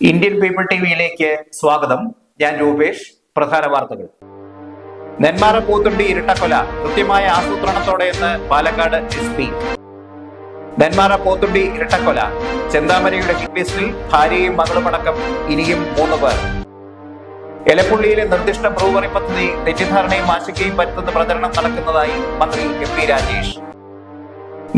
Indian people ടിവിയിലേക്ക് സ്വാഗതം. ഞാൻ രൂപേഷ്. പ്രധാന വാർത്തകൾ. നെന്മാറ പൂത്തുണ്ടി ഇരട്ടക്കൊല. കൃത്യമായ ആസൂത്രണത്തോടെ എന്ന് പാലക്കാട് എസ് പി. നെന്മാറ പോത്തുണ്ടി ഇരട്ടക്കൊല. ചെന്താമരയുടെ ഹിറ്റ്ലിസ്റ്റിൽ ഭാര്യയും മകളുമടക്കം ഇനിയും മൂന്ന് പേർ. എലപ്പുള്ളിയിലെ നിർദ്ദിഷ്ട ബ്രൂവറി പദ്ധതി തെറ്റിദ്ധാരണയും ആശങ്കയും പരത്തുന്ന പ്രചരണം നടക്കുന്നതായി മന്ത്രി എം പി രാജേഷ്.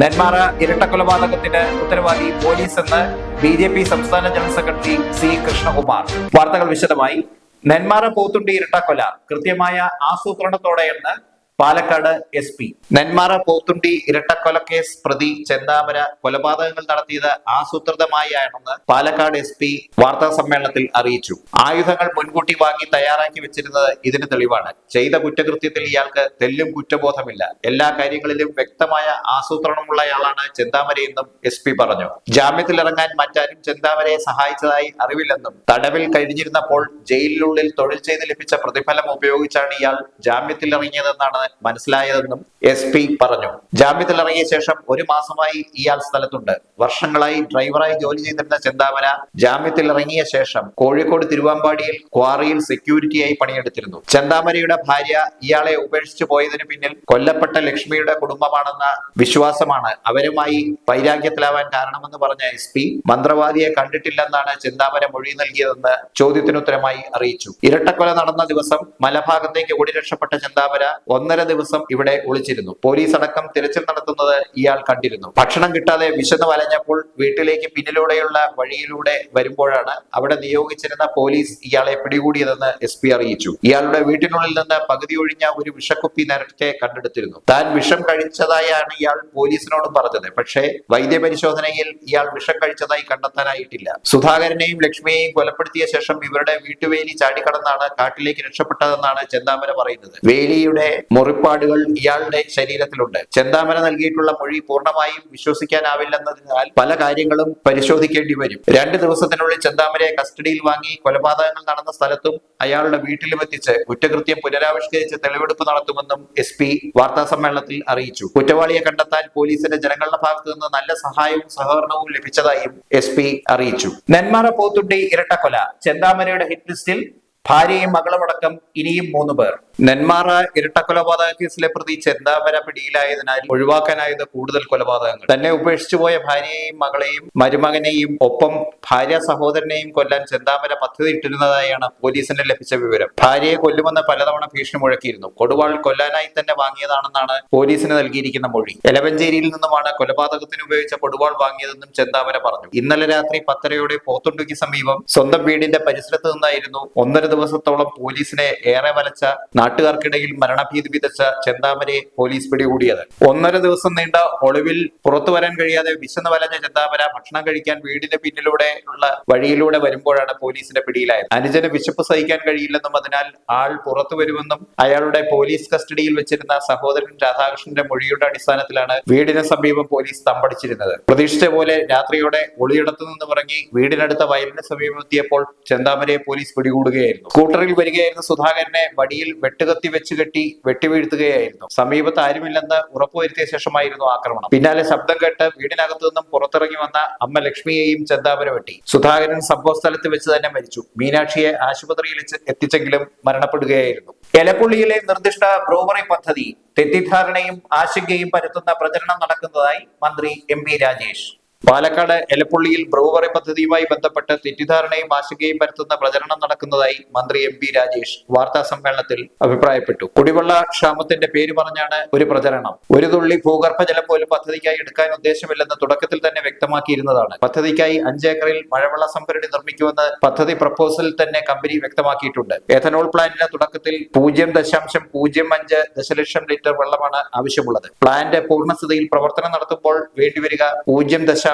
നെന്മാറ ഇരട്ടക്കൊലപാതകത്തിന് ഉത്തരവാദി പോലീസ് എന്ന് ബി ജെ പി സംസ്ഥാന ജനറൽ സെക്രട്ടറി സി കൃഷ്ണകുമാർ. വാർത്തകൾ വിശദമായി. നെന്മാറ പോത്തുണ്ടി ഇരട്ടക്കൊല കൃത്യമായ ആസൂത്രണത്തോടെയെന്ന് പാലക്കാട് എസ് പി. നെന്മാറ പോത്തുണ്ടി ഇരട്ടക്കൊല കേസ് പ്രതി ചെന്താമര കൊലപാതകങ്ങൾ നടത്തിയത് ആസൂത്രിതമായാണെന്ന് പാലക്കാട് എസ് പി വാർത്താ സമ്മേളനത്തിൽ അറിയിച്ചു. ആയുധങ്ങൾ മുൻകൂട്ടി വാങ്ങി തയ്യാറാക്കി വെച്ചിരുന്നത് ഇതിന് തെളിവാണ്. ചെയ്ത കുറ്റകൃത്യത്തിൽ ഇയാൾക്ക് തെല്ലും കുറ്റബോധമില്ല. എല്ലാ കാര്യങ്ങളിലും വ്യക്തമായ ആസൂത്രണമുള്ളയാളാണ് ചെന്താമരയെന്നും എസ് പി പറഞ്ഞു. ജാമ്യത്തിലിറങ്ങാൻ മറ്റാരും ചെന്താമരയെ സഹായിച്ചതായി അറിവില്ലെന്നും തടവിൽ കഴിഞ്ഞിരുന്നപ്പോൾ ജയിലിനുള്ളിൽ തൊഴിൽ ചെയ്ത് ലഭിച്ച പ്രതിഫലം ഉപയോഗിച്ചാണ് ഇയാൾ ജാമ്യത്തിൽ ഇറങ്ങിയതെന്നാണ് മനസ്സിലായതെന്നും എസ് പി പറഞ്ഞു. ജാമ്യത്തിൽ ഇറങ്ങിയ ശേഷം ഒരു മാസമായി ഇയാൾ സ്ഥലത്തുണ്ട്. വർഷങ്ങളായി ഡ്രൈവറായി ജോലി ചെയ്തിരുന്ന ചെന്താമന ജാമ്യത്തിൽ ഇറങ്ങിയ ശേഷം കോഴിക്കോട് തിരുവാമ്പാടിയിൽ ക്വാറിയിൽ സെക്യൂരിറ്റിയായി പണിയെടുത്തിരുന്നു. ചെന്താമരയുടെ ഭാര്യ ഇയാളെ ഉപേക്ഷിച്ചു പോയതിനു പിന്നിൽ കൊല്ലപ്പെട്ട ലക്ഷ്മിയുടെ കുടുംബമാണെന്ന വിശ്വാസമാണ് അവരുമായി വൈരാഗ്യത്തിലാവാൻ കാരണമെന്ന് പറഞ്ഞ എസ് പി മന്ത്രവാദിയെ കണ്ടിട്ടില്ലെന്നാണ് ചെന്താമര മൊഴി നൽകിയതെന്ന് ചോദ്യത്തിനുത്തരമായി അറിയിച്ചു. ഇരട്ടക്കൊല നടന്ന ദിവസം മലഭാഗത്തേക്ക് ഓടി രക്ഷപ്പെട്ട ചെന്താമര ഒന്നര ദിവസം ഇവിടെ ഒളിച്ചിരുന്നു. പോലീസ് അടക്കം തിരച്ചിൽ നടത്തുന്നത് ഇയാൾ കണ്ടിരുന്നു. ഭക്ഷണം കിട്ടാതെ വിശന്ന് വലഞ്ഞപ്പോൾ വീട്ടിലേക്ക് പിന്നിലൂടെയുള്ള വഴിയിലൂടെ വരുമ്പോഴാണ് അവിടെ നിയോഗിച്ചിരുന്ന പോലീസ് ഇയാളെ പിടികൂടിയതെന്ന് എസ് പി അറിയിച്ചു. ഇയാളുടെ വീട്ടിനുള്ളിൽ നിന്ന് പകുതി ഒഴിഞ്ഞ ഒരു വിഷക്കുപ്പി നേരത്തെ കണ്ടെടുത്തിരുന്നു. താൻ വിഷം കഴിച്ചതായാണ് ഇയാൾ പോലീസിനോട് പറഞ്ഞത്. പക്ഷേ വൈദ്യപരിശോധനയിൽ ഇയാൾ വിഷം കഴിച്ചതായി കണ്ടെത്താനായിട്ടില്ല. സുധാകരനെയും ലക്ഷ്മിയെയും കൊലപ്പെടുത്തിയ ശേഷം ഇവരുടെ വീട്ടുവേലി ചാടിക്കടന്നാണ് കാട്ടിലേക്ക് രക്ഷപ്പെട്ടതെന്നാണ് ചെന്താമര പറയുന്നത്. വേലിയുടെ മുറിപ്പാടുകൾ ഇയാളുടെ ശരീരത്തിലുണ്ട്. ചെന്താമര നൽകിയിട്ടുള്ള മൊഴി പൂർണമായും വിശ്വസിക്കാനാവില്ലെന്നതിനാൽ പല കാര്യങ്ങളും പരിശോധിക്കേണ്ടി വരും. രണ്ട് ദിവസത്തിനുള്ളിൽ ചെന്താമരയെ കസ്റ്റഡിയിൽ വാങ്ങി കൊലപാതകങ്ങൾ നടന്ന സ്ഥലത്തും അയാളുടെ വീട്ടിലും എത്തിച്ച് കുറ്റകൃത്യം പുനരാവിഷ്കരിച്ച് തെളിവെടുപ്പ് നടത്തുമെന്നും എസ് പി വാർത്താസമ്മേളനത്തിൽ അറിയിച്ചു. കുറ്റവാളിയെ കണ്ടെത്താൻ പോലീസിന്റെ ജനങ്ങളുടെ ഭാഗത്തു നിന്ന് നല്ല സഹായവും സഹകരണവും ലഭിച്ചതായും എസ് അറിയിച്ചു. നെന്മാറ പോത്തുണ്ടി ഇരട്ടക്കൊല. ചെന്താമരയുടെ ഹിറ്റ് ലിസ്റ്റിൽ ഭാര്യയും മകളുമടക്കം ഇനിയും മൂന്ന് പേർ. നെന്മാറ ഇരട്ടക്കൊലപാതക കേസിലെ പ്രതി ചെന്താമര പിടിയിലായതിനാൽ ഒഴിവാക്കാനായത് കൂടുതൽ കൊലപാതകങ്ങൾ. തന്നെ ഉപേക്ഷിച്ചു പോയ ഭാര്യയെയും മകളെയും മരുമകനെയും ഒപ്പം ഭാര്യ സഹോദരനെയും കൊല്ലാൻ ചെന്താമര പദ്ധതിയിട്ടിരുന്നതായാണ് പോലീസിന് ലഭിച്ച വിവരം. ഭാര്യയെ കൊല്ലുമെന്ന് പലതവണ ഭീഷണി മുഴക്കിയിരുന്നു. കൊടുവാൾ കൊല്ലാനായി തന്നെ വാങ്ങിയതാണെന്നാണ് പോലീസിന് നൽകിയിരിക്കുന്ന മൊഴി. എലവഞ്ചേരിയിൽ നിന്നുമാണ് കൊലപാതകത്തിന് ഉപയോഗിച്ച കൊടുവാൾ വാങ്ങിയതെന്നും ചെന്താമര പറഞ്ഞു. ഇന്നലെ രാത്രി പത്തരയോടെ പോത്തുണ്ടിക്ക് സമീപം സ്വന്തം വീടിന്റെ പരിസരത്ത് നിന്നായിരുന്നു ഒന്നര ദിവസത്തോളം പോലീസിനെ ഏറെ വലച്ച നാട്ടുകാർക്കിടയിൽ മരണഭീതി വിതച്ച ചെന്താമരെ പോലീസ് പിടികൂടിയത്. ഒന്നര ദിവസം നീണ്ട ഒളിവിൽ പുറത്തു വരാൻ കഴിയാതെ വിശന്ന് വലഞ്ഞ ചെന്താമര ഭക്ഷണം കഴിക്കാൻ വീടിന് പിന്നിലൂടെ ഉള്ള വഴിയിലൂടെ വരുമ്പോഴാണ് പോലീസിന്റെ പിടിയിലായത്. അനുജന് വിശപ്പ് സഹിക്കാൻ കഴിയില്ലെന്നും അതിനാൽ ആൾ പുറത്തു വരുമെന്നും അയാളുടെ പോലീസ് കസ്റ്റഡിയിൽ വെച്ചിരുന്ന സഹോദരൻ രാധാകൃഷ്ണന്റെ മൊഴിയുടെ അടിസ്ഥാനത്തിലാണ് വീടിന് സമീപം പോലീസ് തമ്പടിച്ചിരുന്നത്. പ്രതീക്ഷിച്ച പോലെ രാത്രിയോടെ ഒളിയിടത്തു നിന്ന് ഇറങ്ങി വീടിനടുത്ത വയലിന് സമീപം എത്തിയപ്പോൾ ചെന്താമരയെ പോലീസ് പിടികൂടുകയായിരുന്നു. സ്കൂട്ടറിൽ വരികയായിരുന്ന സുധാകരനെ വടിയിൽ വെട്ടുകത്തി വെച്ച് കെട്ടി വെട്ടിവീഴ്ത്തുകയായിരുന്നു. സമീപത്ത് ആരുമില്ലെന്ന് ഉറപ്പുവരുത്തിയ ശേഷമായിരുന്നു ആക്രമണം. പിന്നാലെ ശബ്ദം കേട്ട് വീടിനകത്തു നിന്നും പുറത്തിറങ്ങി വന്ന അമ്മ ലക്ഷ്മിയെയും ചെന്താമര വെട്ടി. സുധാകരൻ സംഭവ സ്ഥലത്ത് വെച്ച് തന്നെ മരിച്ചു. മീനാക്ഷിയെ ആശുപത്രിയിൽ എത്തിച്ചെങ്കിലും മരണപ്പെടുകയായിരുന്നു. എലപ്പുള്ളിയിലെ നിർദ്ദിഷ്ട ബ്രൂവറി പദ്ധതി തെറ്റിദ്ധാരണയും ആശങ്കയും പരത്തുന്ന പ്രചരണം നടക്കുന്നതായി മന്ത്രി എം രാജേഷ്. പാലക്കാട് എലപ്പുള്ളിയിൽ ബ്രൂവറി പദ്ധതിയുമായി ബന്ധപ്പെട്ട് തെറ്റിദ്ധാരണയും ആശങ്കയും പരത്തുന്ന പ്രചരണം നടക്കുന്നതായി മന്ത്രി എം പി രാജേഷ് വാർത്താ സമ്മേളനത്തിൽ അഭിപ്രായപ്പെട്ടു. കുടിവെള്ള ക്ഷാമത്തിന്റെ പേര് പറഞ്ഞാണ് ഒരു പ്രചരണം. ഒരു തുള്ളി ഭൂഗർഭജലം പോലും പദ്ധതിക്കായി എടുക്കാൻ ഉദ്ദേശമില്ലെന്ന് തുടക്കത്തിൽ തന്നെ വ്യക്തമാക്കിയിരുന്നതാണ്. പദ്ധതിക്കായി അഞ്ചേക്കറിൽ മഴവെള്ള സംഭരണി നിർമ്മിക്കുമെന്ന് പദ്ധതി പ്രപ്പോസലിൽ തന്നെ കമ്പനി വ്യക്തമാക്കിയിട്ടുണ്ട്. എഥനോൾ പ്ലാന്റിന് തുടക്കത്തിൽ പൂജ്യം ദശാംശം പൂജ്യം അഞ്ച് ദശലക്ഷം ലിറ്റർ വെള്ളമാണ് ആവശ്യമുള്ളത്. പ്ലാന്റ് പൂർണസ്ഥിതിയിൽ പ്രവർത്തനം നടത്തുമ്പോൾ വേണ്ടിവരിക പൂജ്യം ദശാംശം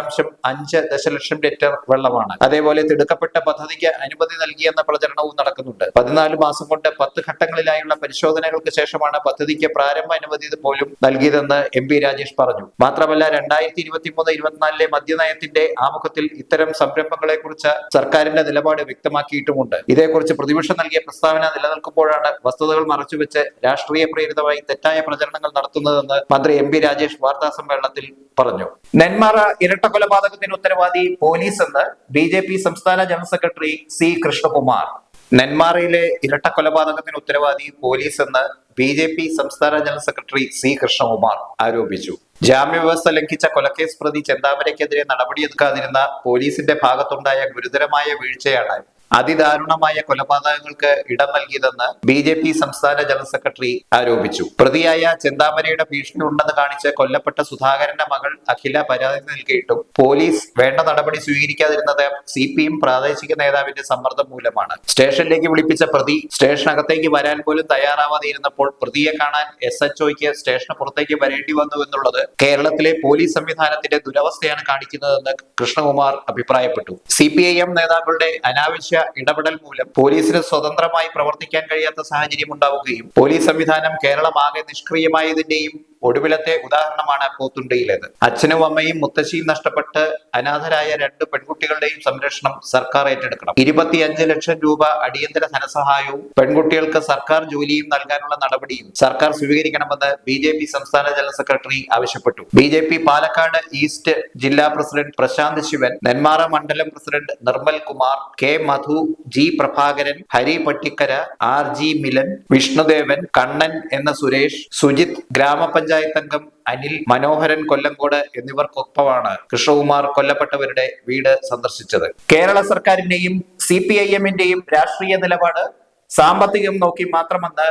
അഞ്ച് ദശലക്ഷം ലിറ്റർ വെള്ളമാണ്. അതേപോലെ തിടുക്കപ്പെട്ട പദ്ധതിക്ക് അനുമതി നൽകിയെന്ന പ്രചരണവും നടക്കുന്നുണ്ട്. പതിനാല് മാസം കൊണ്ട് പത്ത് ഘട്ടങ്ങളിലായുള്ള പരിശോധനകൾക്ക് ശേഷമാണ് പദ്ധതിക്ക് പ്രാരംഭ അനുമതി പോലും നൽകിയതെന്ന് എം പി രാജേഷ് പറഞ്ഞു. മാത്രമല്ല രണ്ടായിരത്തി ഇരുപത്തി മൂന്ന് ഇരുപത്തിനാലിലെ മദ്യനയത്തിന്റെ ആമുഖത്തിൽ ഇത്തരം സംരംഭങ്ങളെ കുറിച്ച് സർക്കാരിന്റെ നിലപാട് വ്യക്തമാക്കിയിട്ടുമുണ്ട്. ഇതേക്കുറിച്ച് പ്രതിപക്ഷം നൽകിയ പ്രസ്താവന നിലനിൽക്കുമ്പോഴാണ് വസ്തുതകൾ മറച്ചുവെച്ച് രാഷ്ട്രീയ പ്രേരിതമായി തെറ്റായ പ്രചരണങ്ങൾ നടത്തുന്നതെന്ന് മന്ത്രി എം പി രാജേഷ് വാർത്താ സമ്മേളനത്തിൽ പറഞ്ഞു. നെന്മാറ ഇരട്ട കൊലപാതകത്തിന് ഉത്തരവാദി പോലീസ് എന്ന് ബി ജെ പി സംസ്ഥാന ജനറൽ സെക്രട്ടറി സി കൃഷ്ണകുമാർ. നെന്മാറയിലെ ഇരട്ട കൊലപാതകത്തിന് ഉത്തരവാദി പോലീസ് എന്ന് ബി ജെ പി സംസ്ഥാന ജനറൽ സെക്രട്ടറി സി കൃഷ്ണകുമാർ ആരോപിച്ചു. ജാമ്യവ്യവസ്ഥ ലംഘിച്ച കൊലക്കേസ് പ്രതി ചെന്താമരയ്ക്കെതിരെ നടപടിയെടുക്കാതിരുന്ന പോലീസിന്റെ ഭാഗത്തുണ്ടായ ഗുരുതരമായ വീഴ്ചയാണ് അതിദാരുണമായ കൊലപാതകങ്ങൾക്ക് ഇടം നൽകിയതെന്ന് ബി ജെ പി സംസ്ഥാന ജനറൽ സെക്രട്ടറി ആരോപിച്ചു. പ്രതിയായ ചെന്താമരയുടെ ഭീഷണി ഉണ്ടെന്ന് കാണിച്ച് കൊല്ലപ്പെട്ട സുധാകരന്റെ മകൾ അഖില പരാതി നൽകിയിട്ടും പോലീസ് വേണ്ട നടപടി സ്വീകരിക്കാതിരുന്നത് സി പി എം പ്രാദേശിക നേതാവിന്റെ സമ്മർദ്ദം മൂലമാണ്. സ്റ്റേഷനിലേക്ക് വിളിപ്പിച്ച പ്രതി സ്റ്റേഷനകത്തേക്ക് വരാൻ പോലും തയ്യാറാവാതെ ഇരുന്നപ്പോൾ പ്രതിയെ കാണാൻ എസ് എച്ച് ഒയ്ക്ക് സ്റ്റേഷന് പുറത്തേക്ക് വരേണ്ടി വന്നു എന്നുള്ളത് കേരളത്തിലെ പോലീസ് സംവിധാനത്തിന്റെ ദുരവസ്ഥയാണ് കാണിക്കുന്നതെന്ന് കൃഷ്ണകുമാർ അഭിപ്രായപ്പെട്ടു. സി പി ഐ എം നേതാക്കളുടെ അനാവശ്യ ഇടപെടൽ മൂലം പോലീസിന് സ്വതന്ത്രമായി പ്രവർത്തിക്കാൻ കഴിയാത്ത സാഹചര്യം ഉണ്ടാവുകയും പോലീസ് സംവിധാനം കേരളമാകെ നിഷ്ക്രിയമായതിന്റെയും ഒടുവിലത്തെ ഉദാഹരണമാണ് പോത്തുണ്ടയിലേത്. അച്ഛനും അമ്മയും മുത്തശ്ശിയും നഷ്ടപ്പെട്ട് അനാഥരായ രണ്ട് പെൺകുട്ടികളുടെയും സംരക്ഷണം സർക്കാർ ഏറ്റെടുക്കണം. ഇരുപത്തിയഞ്ച് ലക്ഷം രൂപ അടിയന്തര ധനസഹായവും പെൺകുട്ടികൾക്ക് സർക്കാർ ജോലിയും നൽകാനുള്ള നടപടിയും സർക്കാർ സ്വീകരിക്കണമെന്ന് ബി ജെ പി സംസ്ഥാന ജനറൽ സെക്രട്ടറി ആവശ്യപ്പെട്ടു. B J P Palakkad east ജില്ലാ പ്രസിഡന്റ് പ്രശാന്ത് ശിവൻ നെന്മാറ മണ്ഡലം president Nirmal Kumar K Madhu G Prabhakaran Hari Pattikkara R G Milan Vishnudevan Kannan എന്ന സുരേഷ് സുജിത് ഗ്രാമപഞ്ചായത്ത് അംഗം അനിൽ മനോഹരൻ കൊല്ലങ്കോട് എന്നിവർക്കൊപ്പമാണ് കൃഷ്ണകുമാർ കൊല്ലപ്പെട്ടവരുടെ വീട് സന്ദർശിച്ചത്. കേരള സർക്കാരിന്റെയും സി പി ഐ എമ്മിന്റെയും രാഷ്ട്രീയ നിലപാട് സാമ്പത്തികം നോക്കി മാത്രമെന്ന്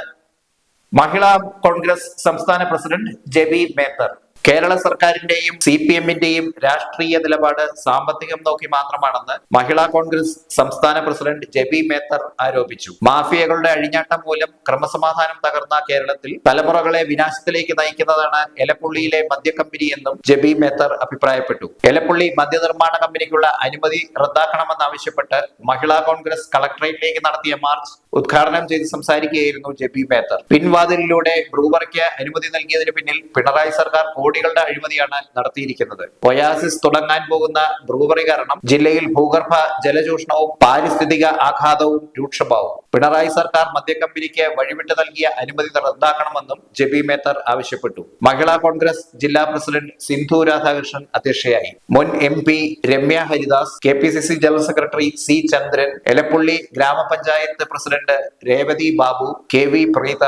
മഹിളാ കോൺഗ്രസ് സംസ്ഥാന പ്രസിഡന്റ് ജെബി മേത്തർ കേരള സർക്കാരിന്റെയും സി പി എമ്മിന്റെയും രാഷ്ട്രീയ നിലപാട് സാമ്പത്തികം നോക്കി മാത്രമാണെന്ന് മഹിളാ കോൺഗ്രസ് സംസ്ഥാന പ്രസിഡന്റ് ജെബി മേത്തർ ആരോപിച്ചു. മാഫിയകളുടെ അഴിഞ്ഞാട്ടം മൂലം ക്രമസമാധാനം തകർന്ന കേരളത്തിൽ തലമുറകളെ വിനാശത്തിലേക്ക് നയിക്കുന്നതാണ് എലപ്പുള്ളിയിലെ മദ്യക്കമ്പനി എന്നും ജെബി മേത്തർ അഭിപ്രായപ്പെട്ടു. എലപ്പുള്ളി മദ്യനിർമ്മാണ കമ്പനിക്കുള്ള അനുമതി റദ്ദാക്കണമെന്നാവശ്യപ്പെട്ട് മഹിളാ കോൺഗ്രസ് കളക്ടറേറ്റിലേക്ക് നടത്തിയ മാർച്ച് ഉദ്ഘാടനം ചെയ്ത് സംസാരിക്കുകയായിരുന്നു ജെബി മേത്തർ. പിൻവാതിലിലൂടെ ബ്രൂവറിക്ക് അനുമതി നൽകിയതിന് പിന്നിൽ പിണറായി സർക്കാർ കോടികളുടെ അഴിമതിയാണ് നടത്തിയിരിക്കുന്നത്. ഒയാസിസ് തുടങ്ങാൻ പോകുന്ന ബ്രൂവറി കാരണം ജില്ലയിൽ ഭൂഗർഭ ജലചൂഷണവും പാരിസ്ഥിതിക ആഘാതവും രൂക്ഷമാവും. പിണറായി സർക്കാർ മദ്യക്കമ്പനിക്ക് വഴിവിട്ട് നൽകിയ അനുമതി റദ്ദാക്കണമെന്നും ജെബി മേത്തർ ആവശ്യപ്പെട്ടു. മഹിളാ കോൺഗ്രസ് ജില്ലാ പ്രസിഡന്റ് സിന്ധു രാധാകൃഷ്ണൻ അധ്യക്ഷയായി. മുൻ M P Ramya Haridas K P C C general secretary C Chandran Elappully ഗ്രാമപഞ്ചായത്ത് president Revathi Babu K V Preetha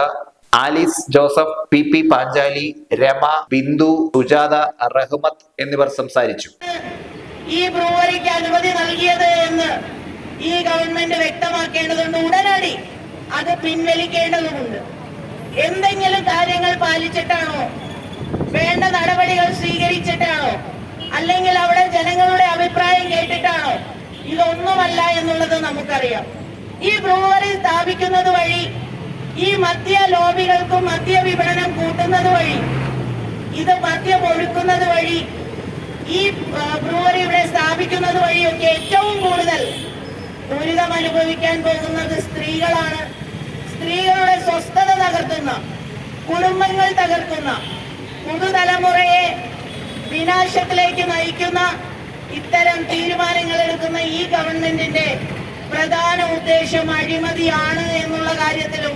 Alice Joseph P P Panchali Rama Bindu Sujatha Rahmath എന്നിവർ സംസാരിച്ചു. ഈ ബ്രൂവറിക്ക് അനുമതി നൽകിയത് എന്ന് ഈ ഗവൺമെന്റ് വ്യക്തമാക്കേണ്ടതുണ്ട്. ഉടനടി അത് പിൻവലിക്കേണ്ടതുണ്ട്. എന്തെങ്കിലും കാര്യങ്ങൾ പാലിച്ചിട്ടാണോ? വേണ്ട നടപടികൾ സ്വീകരിച്ചിട്ടാണോ? അല്ലെങ്കിൽ അവിടെ ജനങ്ങളുടെ അഭിപ്രായം കേട്ടിട്ടാണോ? ഇതൊന്നുമല്ല എന്നുള്ളത് നമുക്കറിയാം. ഈ ബ്രൂവറി സ്ഥാപിക്കുന്നത് വഴി ഈ മദ്യ ലോബികൾക്കും മദ്യ വിപണനം കൂട്ടുന്നത് വഴി ഇത് മദ്യം ഒഴുക്കുന്നത് വഴി ഈ ബ്രൂവറി ഇവിടെ സ്ഥാപിക്കുന്നത് വഴിയൊക്കെ ഏറ്റവും കൂടുതൽ ദുരിതം അനുഭവിക്കാൻ പോകുന്നത് സ്ത്രീകളാണ്. സ്ത്രീകളുടെ സ്വസ്ഥത തകർക്കുന്ന കുടുംബങ്ങൾ തകർക്കുന്ന പുതുതലമുറയെ വിനാശത്തിലേക്ക് നയിക്കുന്ന ഇത്തരം തീരുമാനങ്ങൾ എടുക്കുന്ന ഈ ഗവൺമെന്റിന്റെ പ്രധാന ഉദ്ദേശം അഴിമതിയാണ് എന്നുള്ള കാര്യത്തിലും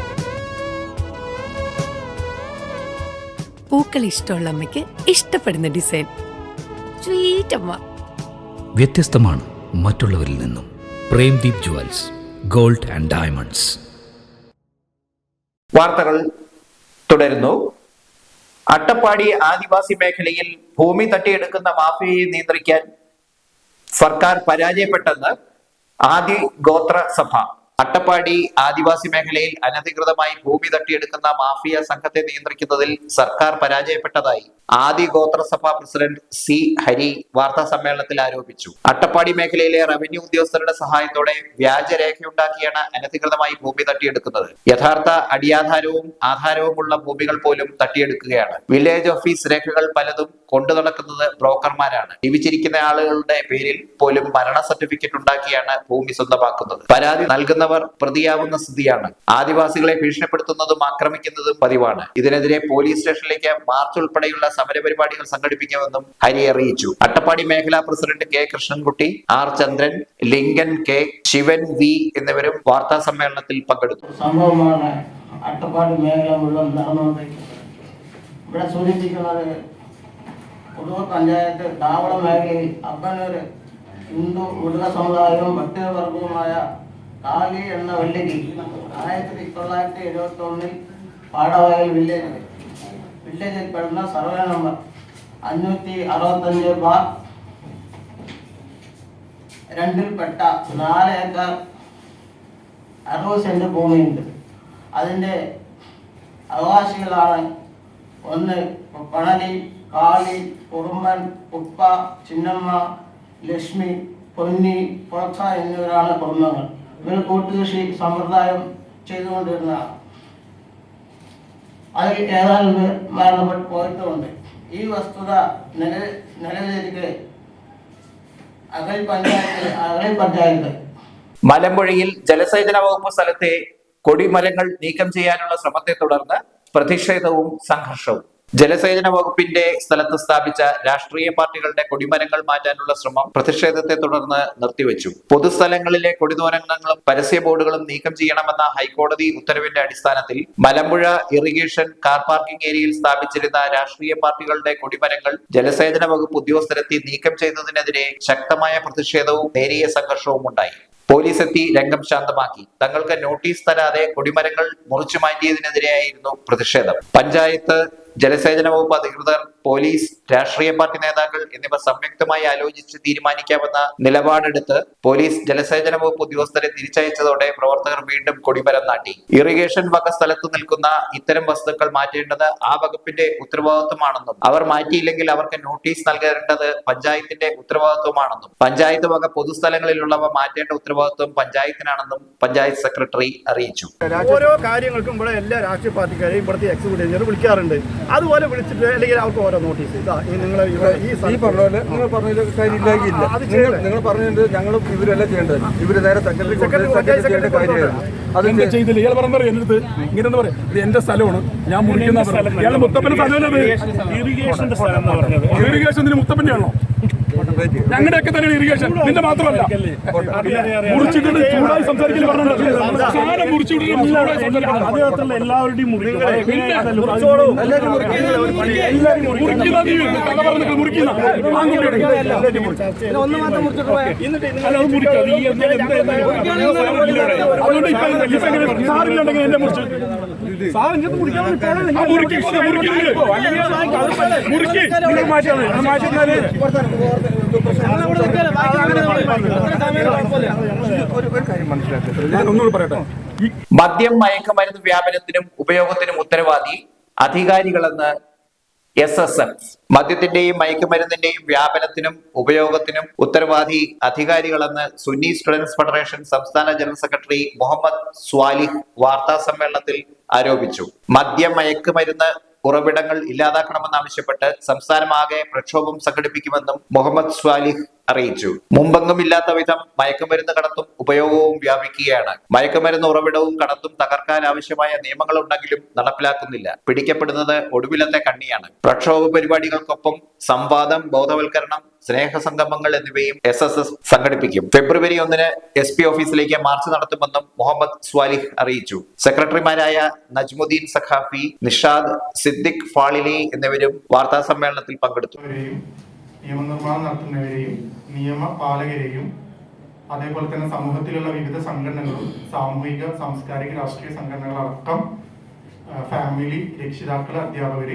പൂക്കൾ ഇഷ്ടമുള്ള അമ്മയ്ക്ക് ഇഷ്ടപ്പെടുന്ന ഡിസൈൻ. സ്വീറ്റ് അമ്മ. വ്യത്യസ്തമാണ് മറ്റുള്ളവരിൽ നിന്നും. Premdeep jewels gold and diamonds. വാർത്തകൾ തുടരുന്നു. അട്ടപ്പാടി ആദിവാസി മേഖലയിൽ ഭൂമി തട്ടിയെടുക്കുന്ന മാഫിയയെ നിയന്ത്രിക്കാൻ സർക്കാർ പരാജയപ്പെട്ടെന്ന് ആദി ഗോത്ര സഭ അട്ടപ്പാടി ആദിവാസി മേഖലയിൽ അനധികൃതമായി ഭൂമി തട്ടിയെടുക്കുന്ന മാഫിയ സംഘത്തെ നിയന്ത്രിക്കുന്നതിൽ സർക്കാർ പരാജയപ്പെട്ടതായി ആദി ഗോത്രസഭ പ്രസിഡന്റ് സി ഹരി വാർത്താ സമ്മേളനത്തിൽ ആരോപിച്ചു. അട്ടപ്പാടി മേഖലയിലെ റവന്യൂ ഉദ്യോഗസ്ഥരുടെ സഹായത്തോടെ വ്യാജരേഖയുണ്ടാക്കിയാണ് അനധികൃതമായി ഭൂമി തട്ടിയെടുക്കുന്നത്. യഥാർത്ഥ അടിയാധാരവും ആധാരവുമുള്ള ഭൂമികൾ പോലും തട്ടിയെടുക്കുകയാണ്. വില്ലേജ് ഓഫീസ് രേഖകൾ പലതും കൊണ്ടു നടക്കുന്നത് ബ്രോക്കർമാരാണ്. ജീവിച്ചിരിക്കുന്ന ആളുകളുടെ പേരിൽ പോലും മരണ സർട്ടിഫിക്കറ്റ് ഉണ്ടാക്കിയാണ് ഭൂമി സ്വന്തമാക്കുന്നത്. പരാതി നൽകുന്നവർ പ്രതിയാവുന്ന സ്ഥിതിയാണ്. ആദിവാസികളെ ഭീഷണിപ്പെടുത്തുന്നതും ആക്രമിക്കുന്നതും പതിവാണ്. ഇതിനെതിരെ പോലീസ് സ്റ്റേഷനിലേക്ക് മാർച്ച് ഉൾപ്പെടെയുള്ള സമരപരിപാടികൾ സംഘടിപ്പിക്കുമെന്നും ഹരി അറിയിച്ചു. അട്ടപ്പാടി മേഖലാ president K Krishnankutty R Chandran Lincoln K Sivan V എന്നിവരും വാർത്താ സമ്മേളനത്തിൽ പങ്കെടുത്തു. അട്ടപ്പാടി മേഖല മുഴുവൻ നടന്നുകൊണ്ടിരിക്കുന്നത്. ഇവിടെ സൂചിപ്പിക്കുന്നത് കുടുംബ പഞ്ചായത്ത് താവളം മേഖലയിൽ അപ്പനൂർ ഹിന്ദു ഉടക സമുദായവും പട്ടികവർഗവുമായ കാലി എന്ന വെള്ളിക്ക് ആയിരത്തി തൊള്ളായിരത്തി എഴുപത്തി ഒന്നിൽ വില്ലേജ് വില്ലേജിൽ പെടുന്ന സർവേ നമ്പർ അഞ്ഞൂറ്റി അറുപത്തഞ്ച് ബാർ രണ്ടിൽപ്പെട്ട നാല് ഏക്കർ അറുപത് സെന്റ് ഭൂമിയുണ്ട്. അതിന്റെ അവകാശികളാണ് ഒന്ന് പണലി കാളി കുറുമ്പൻ ഉപ്പ ചിന്നമ്മ ലക്ഷ്മി പൊന്നി പുളച്ച എന്നിവരാണ് കുടുംബങ്ങൾ. ഇവർ കൂട്ടുകൃഷി സമ്പ്രദായം ചെയ്തുകൊണ്ടിരുന്ന അതിൽ ഏതാനും പേർ മരണപ്പെട്ട് പോയിട്ടുമുണ്ട്. ഈ വസ്തുത നില നിലവിലിരിക്കെ അകൽ പഞ്ചായത്ത് അകൽ പഞ്ചായത്ത്. മലമ്പുഴയിൽ ജലസേചന വകുപ്പ് സ്ഥലത്തെ കൊടിമരങ്ങൾ നീക്കം ചെയ്യാനുള്ള ശ്രമത്തെ തുടർന്ന് പ്രതിഷേധവും സംഘർഷവും. ജലസേചന വകുപ്പിന്റെ സ്ഥലത്ത് സ്ഥാപിച്ച രാഷ്ട്രീയ പാർട്ടികളുടെ കൊടിമരങ്ങൾ മാറ്റാനുള്ള ശ്രമം പ്രതിഷേധത്തെ തുടർന്ന് നിർത്തിവെച്ചു. പൊതുസ്ഥലങ്ങളിലെ കൊടിതോരണങ്ങളും പരസ്യ ബോർഡുകളും നീക്കം ചെയ്യണമെന്ന ഹൈക്കോടതി ഉത്തരവിന്റെ അടിസ്ഥാനത്തിൽ മലമ്പുഴ ഇറിഗേഷൻ കാർ പാർക്കിംഗ് ഏരിയയിൽ സ്ഥാപിച്ചിരുന്ന രാഷ്ട്രീയ പാർട്ടികളുടെ കൊടിമരങ്ങൾ ജലസേചന വകുപ്പ് ഉദ്യോഗസ്ഥരെത്തി നീക്കം ചെയ്തതിനെതിരെ ശക്തമായ പ്രതിഷേധവും നേരിയ സംഘർഷവും ഉണ്ടായി. പോലീസ് എത്തി രംഗം ശാന്തമാക്കി. തങ്ങൾക്ക് നോട്ടീസ് തരാതെ കൊടിമരങ്ങൾ മുറിച്ചു മാറ്റിയതിനെതിരെയായിരുന്നു പ്രതിഷേധം. പഞ്ചായത്ത് ജലസേചന വകുപ്പ് അധികൃതർ പോലീസ് രാഷ്ട്രീയ പാർട്ടി നേതാക്കൾ എന്നിവ സംയുക്തമായി ആലോചിച്ച് തീരുമാനിക്കാമെന്ന നിലപാടെടുത്ത് പോലീസ് ജലസേചന വകുപ്പ് ഉദ്യോഗസ്ഥരെ തിരിച്ചയച്ചതോടെ പ്രവർത്തകർ വീണ്ടും കൊടിമരം നാട്ടി. ഇറിഗേഷൻ വക സ്ഥലത്ത് നിൽക്കുന്ന ഇത്തരം വസ്തുക്കൾ മാറ്റേണ്ടത് ആ വകുപ്പിന്റെ ഉത്തരവാദിത്വമാണെന്നും അവർ മാറ്റിയില്ലെങ്കിൽ അവർക്ക് നോട്ടീസ് നൽകേണ്ടത് പഞ്ചായത്തിന്റെ ഉത്തരവാദിത്വമാണെന്നും പഞ്ചായത്ത് വക പൊതുസ്ഥലങ്ങളിലുള്ളവ മാറ്റേണ്ട ഉത്തരവാദിത്വം പഞ്ചായത്തിനാണെന്നും പഞ്ചായത്ത് സെക്രട്ടറി അറിയിച്ചു. ഓരോ കാര്യങ്ങൾക്കും ഇവിടെ എല്ലാ രാഷ്ട്രീയ പാർട്ടിക്കാരെയും ഇവിടുത്തെ എക്സിക്യൂട്ടീവ് വിളിക്കാറുണ്ട്. അതുപോലെ വിളിച്ചിട്ട് അല്ലെങ്കിൽ അവർക്ക് ഓരോ നോട്ടീസ്. ഇതാ ഈ നിങ്ങൾ ഇവിടെ ഈ ഈ പറഞ്ഞ പോലെ നിങ്ങൾ പറഞ്ഞതിൽ കാര്യമില്ലാകില്ല നിങ്ങൾ. നിങ്ങൾ പറഞ്ഞതിന്റെ ഞങ്ങൾ ഇവരെല്ലാം ചെയ്യേണ്ടത് ഇവർ നേരെ സെക്രട്ടറി സെക്രട്ടറി ചെയ്യേണ്ട സെക്രട്ടറി കാര്യമായിരുന്നു അത് എന്റെ ചെയ്തില്ല ഇയാൾ പറഞ്ഞ പറയാം എന്റെ അടുത്ത് ഇങ്ങനെ എന്താ പറയാ. ഇത് എന്റെ സ്ഥലമാണ്. ഞാൻ മുറിക്കുന്ന ഇയാളെ മുത്തപ്പന്റെ സ്ഥലമല്ലത് ഇറിഗേഷന്റെ സ്ഥലം എന്ന് പറഞ്ഞത്. ഇറിഗേഷൻ മുത്തപ്പന്റെ ആണോ? ഞങ്ങളുടെയൊക്കെ തന്നെ ഇറിഗേഷൻ നിന്റെ മാത്രമല്ല മുറിച്ചിട്ട് ചൂടായി സംസാരിക്കൽ പറഞ്ഞിട്ടുണ്ട് മുറിച്ചിട്ട് ചൂടായി എല്ലാവരുടെയും മുറി പിന്നെ മുറിക്കുന്ന നീ കഥ പറഞ്ഞിട്ട് മുറിക്കുന്ന ആൺകുട്ടിയുടെ അല്ല അത് മുറിക്കാം നീ എന്താ എന്താ എന്താ അതുകൊണ്ട് ഇപ്പൊ ഇപ്പൊ എങ്ങനെ സാറിലുണ്ടെങ്കിൽ എന്റെ മുറിച്ച് മുറിക്ക്? മുറിക്ക് നിങ്ങൾ മാറ്റാണ് മാറ്റുന്നാൽ മദ്യം മയക്കുമരുന്ന് വ്യാപനത്തിനും ഉപയോഗത്തിനും ഉത്തരവാദി അധികാരികളെന്ന് എസ് എസ് എഫ് മദ്യത്തിന്റെയും മയക്കുമരുന്നിന്റെയും വ്യാപനത്തിനും ഉപയോഗത്തിനും ഉത്തരവാദി അധികാരികളെന്ന് സുന്നി സ്റ്റുഡൻസ് ഫെഡറേഷൻ സംസ്ഥാന ജനറൽ സെക്രട്ടറി മുഹമ്മദ് സ്വാലിഹ് വാർത്താ സമ്മേളനത്തിൽ ആരോപിച്ചു. മദ്യം മയക്കുമരുന്ന് ഉറവിടങ്ങൾ ഇല്ലാതാക്കണമെന്നാവശ്യപ്പെട്ട് സംസ്ഥാനമാകെ പ്രക്ഷോഭം സംഘടിപ്പിക്കുമെന്നും മുഹമ്മദ് സ്വാലിഹ് അറിയിച്ചു. മുമ്പെങ്ങും ഇല്ലാത്ത വിധം മയക്കുമരുന്ന് കടത്തും ഉപയോഗവും വ്യാപിക്കുകയാണ്. മയക്കുമരുന്ന് ഉറവിടവും കടത്തും തകർക്കാൻ ആവശ്യമായ നിയമങ്ങൾ ഉണ്ടെങ്കിലും നടപ്പിലാക്കുന്നില്ല. പിടിക്കപ്പെടുന്നത് ഒടുവിലത്തെ കണ്ണിയാണ്. പ്രക്ഷോഭ പരിപാടികൾക്കൊപ്പം സംവാദം ബോധവൽക്കരണം സ്നേഹ സംഗമങ്ങൾ എന്നിവയും എസ് എസ് എസ് സംഘടിപ്പിക്കും. ഫെബ്രുവരി ഒന്നിന് എസ് പി ഓഫീസിലേക്ക് മാർച്ച് നടത്തുമെന്നും മുഹമ്മദ് സ്വാലിഹ് അറിയിച്ചു. സെക്രട്ടറിമാരായ നജ്മുദ്ദീൻ സഖാഫി നിഷാദ് സിദ്ദിഖ് ഫാളിലി എന്നിവരും വാർത്താ സമ്മേളനത്തിൽ പങ്കെടുത്തു. നിയമനിർമ്മാണം നടത്തുന്നവരെയും നിയമപാലകരെയും അതേപോലെ തന്നെ സമൂഹത്തിലുള്ള വിവിധ സംഘടനകളും സാമൂഹിക സാംസ്കാരിക രാഷ്ട്രീയ സംഘടനകളടക്കം ഫാമിലി രക്ഷിതാക്കൾ അധ്യാപകർ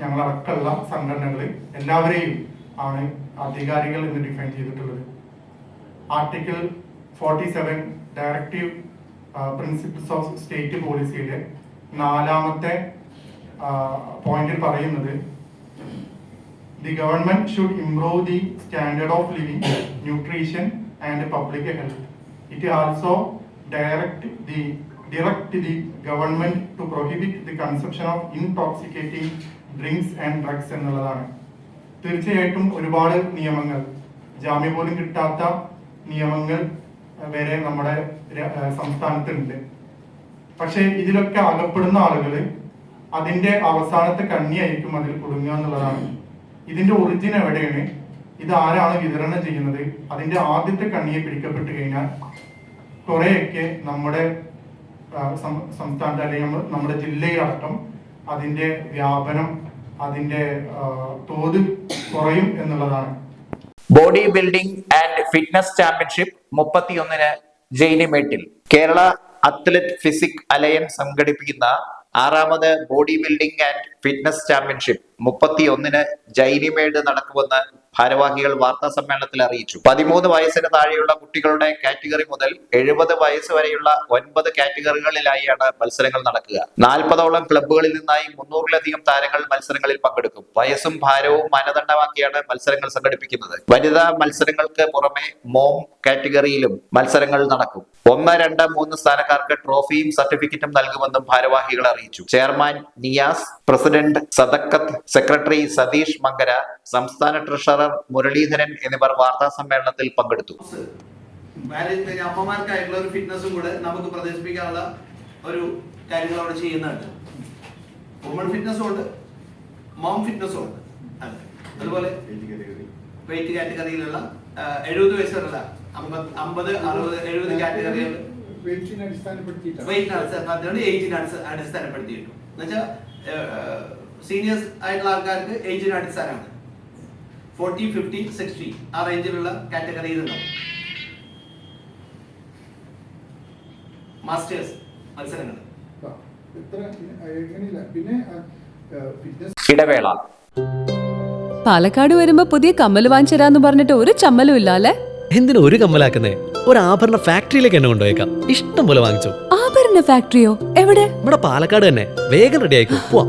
ഞങ്ങളടക്കമുള്ള സംഘടനകൾ എല്ലാവരെയും ആണ് അധികാരികൾ എന്ന് ഡിഫൈൻ ചെയ്തിട്ടുള്ളത്. Article forty seven directive principles of state പോളിസിയിലെ നാലാമത്തെ പോയിന്റിൽ പറയുന്നത് the government should improve the standard of living nutrition and public health it also direct the direct the government to prohibit the consumption of intoxicating drinks and drugs എന്നുള്ളതാണ്. തീർച്ചയായിട്ടും ഒരുപാട് നിയമങ്ങൾ ജാമ്യം പോലും കിട്ടാത്ത നിയമങ്ങൾ വരെ നമ്മുടെ സംസ്ഥാനത്തുണ്ട്. പക്ഷേ ഇതിലൊക്കെ അകപ്പെടുന്ന ആളുകൾ അതിന്റെ അവസാനത്തെ കണ്ണിയായിരിക്കും അതിൽ കുടുങ്ങുക എന്നുള്ളതാണ്. ഇതിന്റെ ഒറിജിൻ എവിടെയാണ്? ഇത് ആരാണ് വിതരണം ചെയ്യുന്നത്? അതിന്റെ ആദ്യത്തെ കണ്ണിയെ പിടിക്കപ്പെട്ട് കഴിഞ്ഞാൽ കുറെയൊക്കെ നമ്മുടെ സംസ്ഥാനത്ത് അല്ലെങ്കിൽ നമ്മ- നമ്മുടെ ജില്ലയിലടക്കം അതിന്റെ വ്യാപനം അതിന്റെ തോത് കുറയും എന്നുള്ളതാണ്. Body building and fitness championship മുപ്പത്തിയൊന്നിന് ജയിലിമേട്ടിൽ കേരള അത്ലറ്റ് ഫിസിക് അലയൻസ് സംഘടിപ്പിക്കുന്ന ആറാമത് body building and fitness championship. മുപ്പത്തി ഒന്നിന് ജൈനിമേഡ് നടക്കുമെന്ന് ഭാരവാഹികൾ വാർത്താ സമ്മേളനത്തിൽ അറിയിച്ചു. പതിമൂന്ന് വയസ്സിന് താഴെയുള്ള കുട്ടികളുടെ കാറ്റഗറി മുതൽ എഴുപത് വയസ്സ് വരെയുള്ള ഒൻപത് കാറ്റഗറികളിലായാണ് മത്സരങ്ങൾ നടക്കുക. നാൽപ്പതോളം ക്ലബ്ബുകളിൽ നിന്നായി മുന്നൂറിലധികം താരങ്ങൾ മത്സരങ്ങളിൽ പങ്കെടുക്കും. വയസ്സും ഭാരവും മാനദണ്ഡമാക്കിയാണ് മത്സരങ്ങൾ സംഘടിപ്പിക്കുന്നത്. വനിതാ മത്സരങ്ങൾക്ക് പുറമെ മോം കാറ്റഗറിയിലും മത്സരങ്ങൾ നടക്കും. ഒന്ന് രണ്ട് മൂന്ന് സ്ഥാനക്കാർക്ക് ട്രോഫിയും സർട്ടിഫിക്കറ്റും നൽകുമെന്നും ഭാരവാഹികൾ അറിയിച്ചു. Chairman Niyas president Sadakkath secretary Satheesh Mankara സംസ്ഥാന ട്രഷറർ മുരളീധരൻ എന്നിവർ വാർത്താ സമ്മേളനത്തിൽ പങ്കെടുത്തു. കഴിഞ്ഞ അമ്മമാർക്കായിട്ടുള്ള ഒരു ഫിറ്റ്നസും കൂടെ നമുക്ക് പ്രദർശിപ്പിക്കാനുള്ള ഒരു കാര്യങ്ങൾ അവിടെ ചെയ്യുന്നുണ്ട്. വുമൺ ഫിറ്റ്നസും ഉണ്ട്. മോം ഫിറ്റ്നസും ഉണ്ട്. അതെ. അതുപോലെ വെയിറ്റ് കാറ്റഗറിയിലുള്ള എഴുപത് വയസ്സുള്ള അമ്പത് അറുപത് എഴുപത് കാറ്റഗറികൾ വെയിറ്റിനെ അടിസ്ഥാനപ്പെടുത്തിയിട്ടു എന്നുവെച്ചാൽ സീനിയേഴ്സ് ആയിട്ടുള്ള ആൾക്കാർക്ക് ഏജിന് അടിസ്ഥാനമാണ്. ഫോർട്ടി ഫിഫ്റ്റി സിക്സ്റ്റി ആ റേഞ്ചിലുള്ള കാറ്റഗറിയിലുണ്ടാവും മാസ്റ്റേഴ്സ് മത്സരങ്ങൾ. ഇടവേള. പാലക്കാട് വരുമ്പോ പുതിയ കമ്മൽ വാങ്ങിച്ചരാന്ന് പറഞ്ഞിട്ട് ഒരു ചമ്മലും ഇല്ല അല്ലേ എന്തിനാ ഒരു കമ്മലാക്കുന്നേ? ഒരു ആഭരണ ഫാക്ടറിയിലേക്ക് എന്നെ കൊണ്ടുപോയേക്കാം. ഇഷ്ടം പോലെ വാങ്ങിച്ചു. ആഭരണ ഫാക്ടറിയോ എവിടെ? ഇവിടെ പാലക്കാട് തന്നെ. വേഗം റെഡി ആയിക്കോ. പോവാം.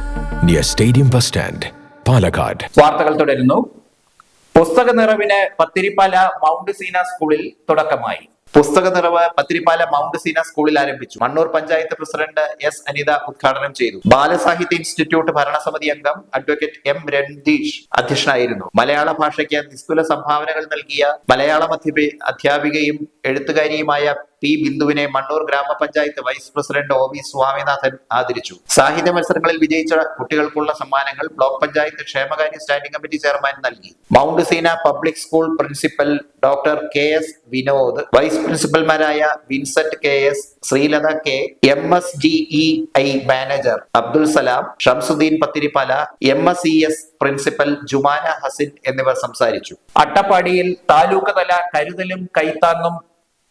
near stadium bus stand Palakkad വാർത്തകൾ തുടരുന്നു. പുസ്തക നിറവിന് പത്തിരിപ്പാല മൗണ്ട് സീന സ്കൂളിൽ തുടക്കമായി. പുസ്തക നിറവ് പത്തിരിപ്പാല മൗണ്ട് സീന സ്കൂളിൽ ആരംഭിച്ചു. മണ്ണൂർ പഞ്ചായത്ത് പ്രസിഡന്റ് എസ് അനിത ഉദ്ഘാടനം ചെയ്തു. ബാലസാഹിത്യ ഇൻസ്റ്റിറ്റ്യൂട്ട് ഭരണസമിതി അംഗം അഡ്വക്കേറ്റ് എം രൺദീഷ് അധ്യക്ഷനായിരുന്നു. മലയാള ഭാഷയ്ക്ക് നിസ്തുല സംഭാവനകൾ നൽകിയ മലയാളം അധ്യാപി- അധ്യാപികയും എഴുത്തുകാരിയുമായ പി ബിന്ദുവിനെ മണ്ണൂർ ഗ്രാമപഞ്ചായത്ത് vice president O V Swaminathan ആദരിച്ചു. സാഹിത്യ മത്സരങ്ങളിൽ വിജയിച്ച കുട്ടികൾക്കുള്ള സമ്മാനങ്ങൾ ബ്ലോക്ക് പഞ്ചായത്ത് ക്ഷേമകാര്യ സ്റ്റാൻഡിംഗ് കമ്മിറ്റി ചെയർമാൻ നൽകി. Mount Seena public school principal doctor K S Vinod vice പ്രിൻസിപ്പൽമാരായ Vincent K S Sreelatha K M S D E I manager Abdul Salam Shamsuddin Pathirippala M S E S principal Jumana Hasin എന്നിവർ സംസാരിച്ചു. അട്ടപ്പാടിയിൽ താലൂക്ക് തല കരുതലും കൈത്താങ്ങും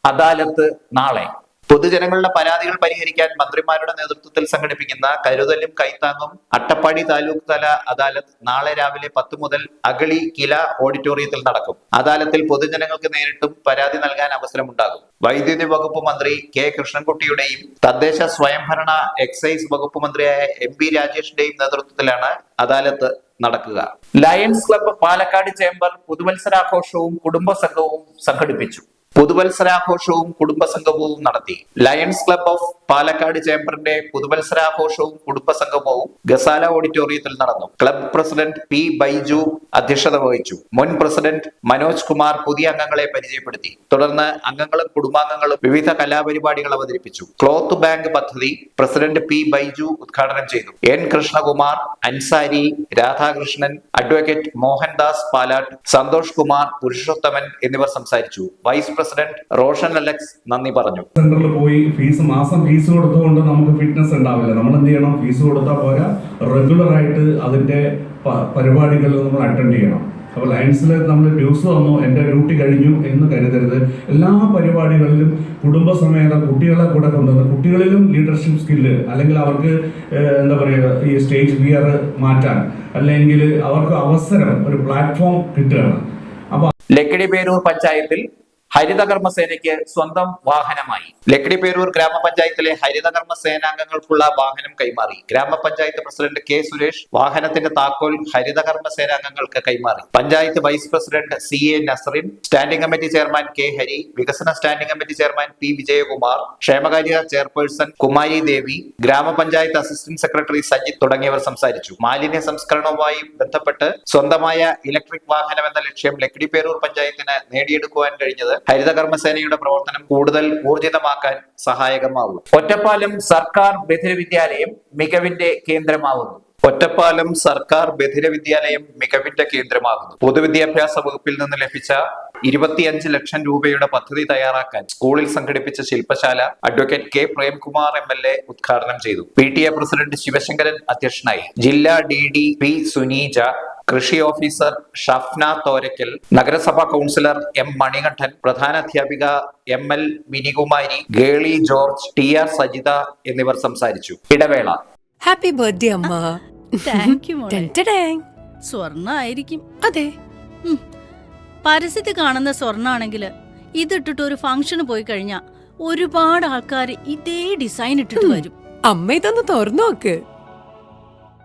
അദാലത്ത് നാളെ. പൊതുജനങ്ങളുടെ പരാതികൾ പരിഹരിക്കാൻ മന്ത്രിമാരുടെ നേതൃത്വത്തിൽ സംഘടിപ്പിക്കുന്ന കരുതലും കൈത്താങ്ങും അട്ടപ്പാടി താലൂക്ക് തല അദാലത്ത് നാളെ രാവിലെ പത്ത് മുതൽ അഗളി കില ഓഡിറ്റോറിയത്തിൽ നടക്കും. അദാലത്തിൽ പൊതുജനങ്ങൾക്ക് നേരിട്ടും പരാതി നൽകാൻ അവസരമുണ്ടാകും. വൈദ്യുതി വകുപ്പ് മന്ത്രി കെ കൃഷ്ണൻകുട്ടിയുടെയും തദ്ദേശ സ്വയംഭരണ എക്സൈസ് വകുപ്പ് മന്ത്രിയായ എം പി രാജേഷിന്റെയും നേതൃത്വത്തിലാണ് അദാലത്ത് നടക്കുക. ലയൺസ് ക്ലബ്ബ് പാലക്കാട് ചേംബർ പുതുവത്സരാഘോഷവും കുടുംബ സംഘവും സംഘടിപ്പിച്ചു. പുതുവത്സരാഘോഷവും കുടുംബസംഗമവും നടത്തി. ലയൺസ് ക്ലബ് ഓഫ് പാലക്കാട് ചേംബറിന്റെ പുതുവത്സരാഘോഷവും കുടുംബസംഗമവും ഗസാല ഓഡിറ്റോറിയത്തിൽ നടന്നു. ക്ലബ് പ്രസിഡന്റ് പി ബൈജു അധ്യക്ഷത വഹിച്ചു. മുൻ പ്രസിഡന്റ് മനോജ് കുമാർ പുതിയ അംഗങ്ങളെ പരിചയപ്പെടുത്തി. തുടർന്ന് അംഗങ്ങളും കുടുംബാംഗങ്ങളും വിവിധ കലാപരിപാടികൾ അവതരിപ്പിച്ചു. ക്ലോത്ത് ബാങ്ക് പദ്ധതി പ്രസിഡന്റ് പി ബൈജു ഉദ്ഘാടനം ചെയ്തു. എൻ കൃഷ്ണകുമാർ അൻസാരി രാധാകൃഷ്ണൻ അഡ്വക്കേറ്റ് മോഹൻദാസ് പാലാട്ട് സന്തോഷ് കുമാർ പുരുഷോത്തമൻ എന്നിവർ സംസാരിച്ചു. വൈസ് പ്രസിഡന്റ് റോഷൻ അലക്സ് നന്ദി പറഞ്ഞു. സെന്ററിൽ പോയി ഫീസ് മാസം ഫീസ് കൊടുത്തുകൊണ്ട് നമുക്ക് ഫിറ്റ്നസ് ഉണ്ടാവില്ല. നമ്മൾ എന്ത് ചെയ്യണം? ഫീസ് കൊടുത്താൽ പോരാ. റെഗുലർ ആയിട്ട് അതിന്റെ പരിപാടികളിൽ പരിപാടികൾ നമ്മൾ അറ്റൻഡ് ചെയ്യണം. അപ്പോൾ ലയൻസിൽ നമ്മൾ ന്യൂസ് വന്നു എന്റെ ഡ്യൂട്ടി കഴിഞ്ഞു എന്ന് കരുതരുത്. എല്ലാ പരിപാടികളിലും കുടുംബസമേതം കുട്ടികളെ കൂടെ കൊണ്ടുവന്ന് കുട്ടികളിലും ലീഡർഷിപ്പ് സ്കില്ല് അല്ലെങ്കിൽ അവർക്ക് എന്താ പറയുക ഈ സ്റ്റേജ് ഫിയർ മാറ്റാൻ. അല്ലെങ്കിൽ അവർക്ക് അവസരം ഒരു പ്ലാറ്റ്ഫോം കിട്ടുകയാണ്. അപ്പോൾ ലക്കിടി പേരൂർ പഞ്ചായത്തിൽ ഹരിതകർമ്മ കർമ്മസേനയ്ക്ക് സ്വന്തം വാഹനമായി. ലക്കിടി പേരൂർ ഗ്രാമപഞ്ചായത്തിലെ ഹരിതകർമ്മ സേനാംഗങ്ങൾക്കുള്ള വാഹനം കൈമാറി. ഗ്രാമപഞ്ചായത്ത് പ്രസിഡന്റ് കെ സുരേഷ് വാഹനത്തിന്റെ താക്കോൽ ഹരിതകർമ്മ സേനാംഗങ്ങൾക്ക് കൈമാറി. Panchayat vice president C A Nasrin standing committee chairman K Hari വികസന standing committee chairman P Vijayakumar ക്ഷേമകാര്യ ചെയർപേഴ്സൺ കുമാരി ദേവി ഗ്രാമപഞ്ചായത്ത് അസിസ്റ്റന്റ് സെക്രട്ടറി സജിത് തുടങ്ങിയവർ സംസാരിച്ചു. മാലിന്യ സംസ്കരണവുമായി ബന്ധപ്പെട്ട് സ്വന്തമായ ഇലക്ട്രിക് വാഹനം എന്ന ലക്ഷ്യം ലക്കിടിപ്പേരൂർ പഞ്ചായത്തിന് നേടിയെടുക്കുവാൻ കഴിഞ്ഞത് ഹരിതകർമ്മസേനയുടെ പ്രവർത്തനം കൂടുതൽ ഊർജിതമാക്കാൻ സഹായകമാവും ഒറ്റപ്പാലം സർക്കാർ ബഹിര വിദ്യാലയം മികവിന്റെ കേന്ദ്രമാവുന്നു. ഒറ്റപ്പാലം സർക്കാർ ബധിര വിദ്യാലയം മികവിന്റെ കേന്ദ്രമാകുന്നു. പൊതുവിദ്യാഭ്യാസ വകുപ്പിൽ നിന്ന് ലഭിച്ച ഇരുപത്തിയഞ്ച് ലക്ഷം രൂപയുടെ പദ്ധതി തയ്യാറാക്കാൻ സ്കൂളിൽ സംഘടിപ്പിച്ച ശില്പശാല advocate K Premkumar M L A ഉദ്ഘാടനം ചെയ്തു. P T A president Sivasankaran അധ്യക്ഷനായി ജില്ലാ ഡി ഡി പി സുനീജ കൃഷി ഓഫീസർ ഷഫ്ന തോരക്കൽ നഗരസഭാ കൗൺസിലർ എം മണികണ്ഠൻ പ്രധാന അധ്യാപിക M L Minikumari Gely George T R Sajitha എന്നിവർ സംസാരിച്ചു. ഇടവേള. ഹാപ്പി ബർത്ത്ഡേ അമ്മ. സ്വർണ ആയിരിക്കും അതെ. പരസ്യത്തിൽ കാണുന്ന സ്വർണാണെങ്കിൽ ഇതിട്ടിട്ട് ഒരു ഫംഗ്ഷന് പോയി കഴിഞ്ഞാ ഒരുപാട് ആൾക്കാർ ഇതേ ഡിസൈൻ ഇട്ടിട്ട് വരും. അമ്മ ഇതൊന്ന് തുറന്നു നോക്ക്.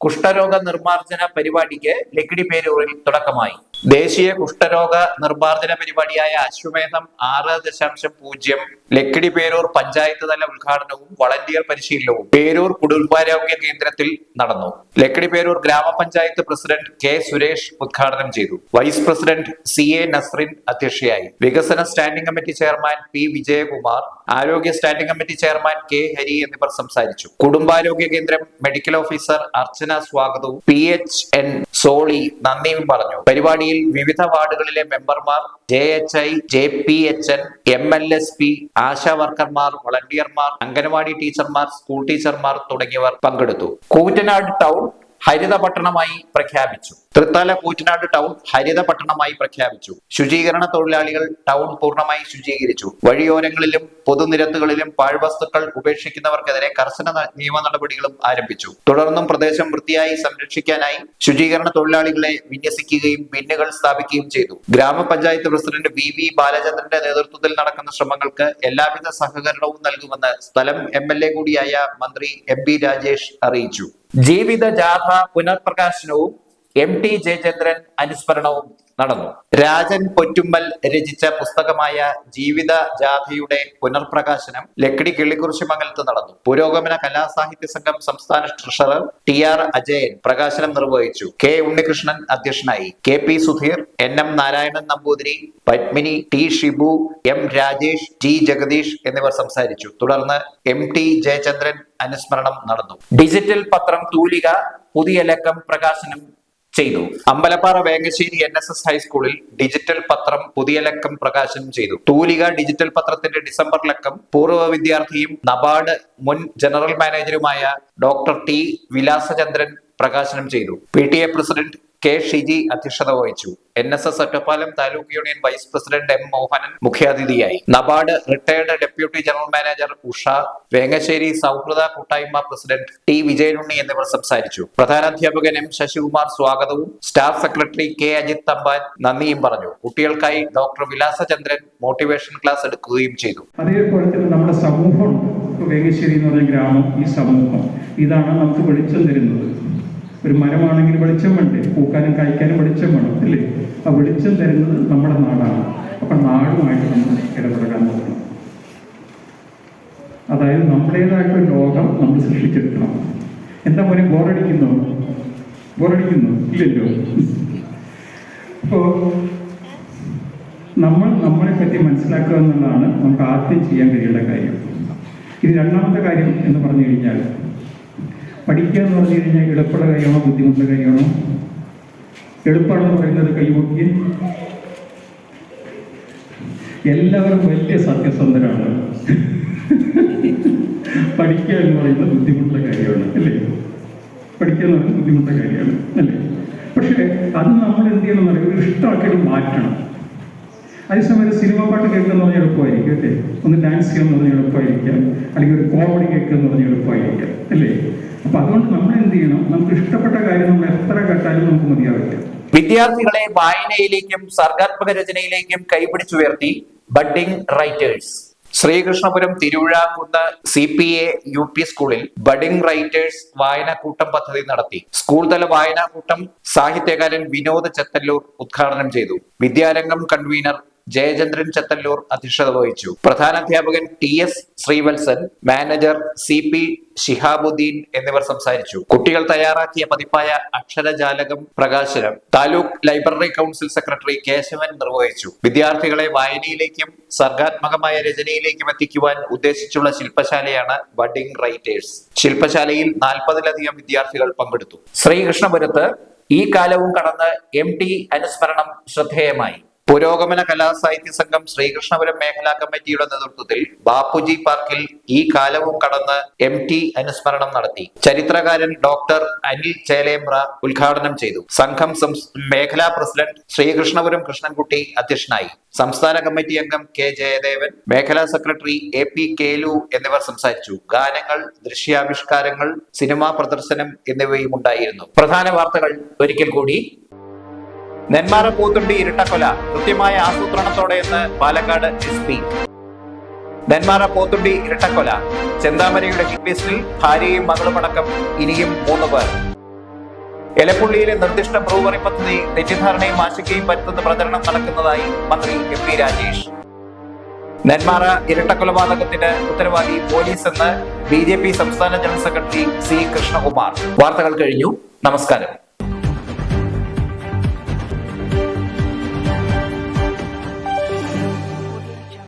കുഷ്ഠരോഗ നിർമ്മാർജന പരിപാടിക്ക് ലക്കിടി പേരൂരിൽ തുടക്കമായി. ദേശീയ കുഷ്ഠരോഗ നിർമാർജന പരിപാടിയായ അശ്വമേധം ആറ് ദശാംശം പൂജ്യം ലക്കിടി പേരൂർ പഞ്ചായത്ത് തല ഉദ്ഘാടനവും വളണ്ടിയർ പരിശീലനവും പേരൂർ കുടുംബാരോഗ്യ കേന്ദ്രത്തിൽ നടന്നു. ലക്കിടി പേരൂർ ഗ്രാമപഞ്ചായത്ത് പ്രസിഡന്റ് കെ സുരേഷ് ഉദ്ഘാടനം ചെയ്തു. Vice president C A Nasrin അധ്യക്ഷയായി. വികസന standing committee chairman P Vijayakumar ആരോഗ്യ standing committee chairman K Hari എന്നിവർ സംസാരിച്ചു. കുടുംബാരോഗ്യ കേന്ദ്രം മെഡിക്കൽ ഓഫീസർ അർച്ചന സ്വാഗതവും പി എച്ച് എൻ സോളി നന്ദിയും പറഞ്ഞു. പരിപാടിയിൽ വിവിധ വാർഡുകളിലെ മെമ്പർമാർ J H I J P H N M L S P ASHA വർക്കർമാർ വളണ്ടിയർമാർ അംഗനവാടി ടീച്ചർമാർ സ്കൂൾ ടീച്ചർമാർ തുടങ്ങിയവർ പങ്കെടുത്തു. കൂറ്റനാട് ടൗൺ ഹരിത പട്ടണമായി പ്രഖ്യാപിച്ചു. തൃത്താല കൂറ്റനാട് ടൗൺ ഹരിത പട്ടണമായി പ്രഖ്യാപിച്ചു. ശുചീകരണ തൊഴിലാളികൾ ടൗൺ പൂർണമായി ശുചീകരിച്ചു. വഴിയോരങ്ങളിലും പൊതുനിരത്തുകളിലും പാഴ്വസ്തുക്കൾ ഉപേക്ഷിക്കുന്നവർക്കെതിരെ കർശന നിയമ നടപടികളും ആരംഭിച്ചു. തുടർന്നും പ്രദേശം വൃത്തിയായി സംരക്ഷിക്കാനായി ശുചീകരണ തൊഴിലാളികളെ വിന്യസിക്കുകയും ബിന്നുകൾ സ്ഥാപിക്കുകയും ചെയ്തു. ഗ്രാമപഞ്ചായത്ത് പ്രസിഡന്റ് വി വി ബാലചന്ദ്രന്റെ നേതൃത്വത്തിൽ നടക്കുന്ന ശ്രമങ്ങൾക്ക് എല്ലാവിധ സഹകരണവും നൽകുമെന്ന് സ്ഥലം എം എൽ എ കൂടിയായ മന്ത്രി എം പി രാജേഷ് അറിയിച്ചു. ജീവിത ജാഥ പുനർപ്രകാശനവും എം ടി ജയചന്ദ്രൻ അനുസ്മരണവും നടന്നു. രാജൻ പൊറ്റുമ്മൽ രചിച്ച പുസ്തകമായ ജീവിത ജാഥയുടെ പുനർപ്രകാശനം ലക്കിടി കിള്ളിക്കുറിശി മംഗലത്ത് നടന്നു. പുരോഗമന കലാസാഹിത്യ സംഘം സംസ്ഥാന ട്രഷറർ ടി ആർ അജയൻ പ്രകാശനം നിർവഹിച്ചു. കെ ഉണ്ണികൃഷ്ണൻ അധ്യക്ഷനായി. K P Sudheer N M Narayanan Namboothiri Padmini T Shibu M Rajesh T Jagadeesh എന്നിവർ സംസാരിച്ചു. തുടർന്ന് എം ടി ജയചന്ദ്രൻ അനുസ്മരണം നടന്നു. ഡിജിറ്റൽ പത്രം തൂലിക പുതിയ ലക്കം പ്രകാശനം ചെയ്തു. Ambalappara Vengassery N S S ഹൈസ്കൂളിൽ ഡിജിറ്റൽ പത്രം പുതിയ ലക്കം പ്രകാശനം ചെയ്തു. തൂലിക ഡിജിറ്റൽ പത്രത്തിന്റെ ഡിസംബർ ലക്കം പൂർവ വിദ്യാർത്ഥിയും നബാർഡ് മുൻ ജനറൽ മാനേജറുമായ ഡോക്ടർ ടി വിലാസചന്ദ്രൻ പ്രകാശനം ചെയ്തു. P T A president K Shiji അധ്യക്ഷത വഹിച്ചു. N S S Ottapalam taluk union vice president M Mohanan മുഖ്യാതിഥിയായി. NABARD retired deputy general manager Usha Vengassery സൗഹൃദ കൂട്ടായ്മ പ്രസിഡന്റ് ടി വിജയനുണ്ണി എന്നിവർ സംസാരിച്ചു. പ്രധാനാധ്യാപകൻ എം ശശികുമാർ സ്വാഗതവും staff secretary K Ajith Thampan നന്ദിയും പറഞ്ഞു. കുട്ടികൾക്കായി ഡോക്ടർ വിലാസചന്ദ്രൻ മോട്ടിവേഷൻ ക്ലാസ് എടുക്കുകയും ചെയ്തു. നമ്മുടെ സമൂഹം വേങ്ങശ്ശേരി എന്ന് പറഞ്ഞ ഗ്രാമം ഈ സമൂഹം. ഇതാണ് നമുക്ക് വെളിച്ചം തരുന്നത്. ഒരു മരമാണെങ്കിൽ വെളിച്ചം വേണ്ടേ? പൂക്കാനും കായ്ക്കാനും വെളിച്ചം വേണം അല്ലേ? ആ വെളിച്ചം തരുന്നത് നമ്മുടെ നാടാണ്. അപ്പൊ നാടുമായിട്ട് നമ്മൾ ഇടപെടാൻ നോക്കണം അതായത് നമ്മുടേതായിട്ടൊരു ലോകം നമ്മൾ സൃഷ്ടിച്ചെടുക്കണം. എന്താ പോലെ ബോറടിക്കുന്നു? ബോറടിക്കുന്നു? ഇല്ലല്ലോ. അപ്പോ നമ്മൾ നമ്മളെ പറ്റി മനസ്സിലാക്കുക എന്നുള്ളതാണ് നമുക്ക് ആദ്യം ചെയ്യാൻ കഴിയേണ്ട കാര്യം. ഇത് രണ്ടാമത്തെ കാര്യം എന്ന് പറഞ്ഞു കഴിഞ്ഞാൽ പഠിക്കുക എന്ന് പറഞ്ഞു കഴിഞ്ഞാൽ എളുപ്പമുള്ള കാര്യമാണോ? ബുദ്ധിമുട്ടുള്ള കാര്യമാണോ? എളുപ്പമാണെന്ന് പറയുന്നത് കൈമുക്കി. എല്ലാവരും വലിയ സത്യസന്ധരാണ്. പഠിക്കുക എന്ന് പറയുന്നത് ബുദ്ധിമുട്ടുള്ള കാര്യമാണ് അല്ലേ? പഠിക്കുക എന്ന് പറയുന്നത് ബുദ്ധിമുട്ടുള്ള കാര്യമാണ് അല്ലേ? പക്ഷേ അത് നമ്മൾ എന്ത് ചെയ്യണം എന്ന് പറയുന്നത് ഇഷ്ടമാക്കിയിട്ട് മാറ്റണം. അതേസമയം സിനിമ പാട്ട് കേൾക്കുക എന്ന് പറഞ്ഞാൽ എളുപ്പമായിരിക്കും അല്ലേ? ഒന്ന് ഡാൻസ് ചെയ്യുക എന്ന് പറഞ്ഞാൽ എളുപ്പമായിരിക്കാം. അല്ലെങ്കിൽ ഒരു കോമഡി കേൾക്കുക എന്ന് പറഞ്ഞാൽ എളുപ്പമായിരിക്കാം അല്ലേ? അപ്പൊ അതുകൊണ്ട് നമ്മൾ എന്ത് ചെയ്യണം? നമുക്ക് ഇഷ്ടപ്പെട്ട കാര്യം നമ്മൾ എത്ര കേട്ടാലും നമുക്ക് മതിയാവില്ല. വിദ്യാർത്ഥികളെ വായനയിലേക്കും സർഗാത്മക രചനയിലേക്കും കൈപിടിച്ചുയർത്തി budding writers. Sreekrishnapuram Thiruvizhakunnu C P A U P സ്കൂളിൽ ബഡിംഗ് റൈറ്റേഴ്സ് വായനാക്കൂട്ടം പദ്ധതി നടത്തി. സ്കൂൾ തല വായനാക്കൂട്ടം സാഹിത്യകാരൻ വിനോദ് ചെത്തല്ലൂർ ഉദ്ഘാടനം ചെയ്തു. വിദ്യാരംഗം കൺവീനർ ജയചന്ദ്രൻ ചത്തല്ലൂർ അധ്യക്ഷത വഹിച്ചു. പ്രധാനാധ്യാപകൻ T S Sreevalsan manager C P Shihabuddin എന്നിവർ സംസാരിച്ചു. കുട്ടികൾ തയ്യാറാക്കിയ പതിപ്പായ അക്ഷരജാലകം പ്രകാശനം taluk library council secretary Kesavan നിർവഹിച്ചു. വിദ്യാർത്ഥികളെ വായനയിലേക്കും സർഗാത്മകമായ രചനയിലേക്കും എത്തിക്കുവാൻ ഉദ്ദേശിച്ചുള്ള ശില്പശാലയാണ് ബഡിംഗ് റൈറ്റേഴ്സ് ശില്പശാലയിൽ നാൽപ്പതിലധികം വിദ്യാർത്ഥികൾ പങ്കെടുത്തു. ശ്രീകൃഷ്ണപുരത്ത് ഈ കാലവും കടന്ന് എം ടി അനുസ്മരണം ശ്രദ്ധേയമായി. പുരോഗമന കലാസാഹിത്യ സംഘം ശ്രീകൃഷ്ണപുരം മേഖലാ കമ്മിറ്റിയുടെ നേതൃത്വത്തിൽ ബാപ്പുജി പാർക്കിൽ ഈ കാലവും കടന്ന് എം ടി അനുസ്മരണം നടത്തി. ചരിത്രകാരൻ ഡോക്ടർ അനിൽ ചേലേമ്ര ഉദ്ഘാടനം ചെയ്തു. സംഘം മേഖലാ പ്രസിഡന്റ് ശ്രീകൃഷ്ണപുരം കൃഷ്ണൻകുട്ടി അധ്യക്ഷനായി. സംസ്ഥാന കമ്മിറ്റി അംഗം കെ ജയദേവൻ മേഖലാ സെക്രട്ടറി എ പി കേലു എന്നിവർ സംസാരിച്ചു. ഗാനങ്ങൾ ദൃശ്യാവിഷ്കാരങ്ങൾ സിനിമാ പ്രദർശനം എന്നിവയും ഉണ്ടായിരുന്നു പ്രധാന വാർത്തകൾ ഒരിക്കൽ കൂടി. നെന്മാറ പൂത്തുണ്ടി ഇരട്ടക്കൊല കൃത്യമായ ആസൂത്രണത്തോടെ എന്ന് പാലക്കാട് എസ് പി. നെന്മാറ പോത്തുണ്ടി ഇരട്ടക്കൊല. ചെന്താമരയുടെ ഹിറ്റ്ലിസ്റ്റിൽ ഭാര്യയും മകളുമടക്കം ഇനിയും മൂന്ന് പേർ. എലപ്പുള്ളിയിലെ നിർദ്ദിഷ്ട ബ്രൂവറി പദ്ധതി തെറ്റിദ്ധാരണയും ആശങ്കയും പരത്തുന്ന പ്രചരണം നടക്കുന്നതായി മന്ത്രി എം പി രാജേഷ്. നെന്മാറ ഇരട്ടക്കൊലപാതകത്തിന് ഉത്തരവാദി പോലീസ് എന്ന് ബി ജെ പി സംസ്ഥാന ജനറൽ സെക്രട്ടറി സി കൃഷ്ണകുമാർ. വാർത്തകൾ കഴിഞ്ഞു. നമസ്കാരം.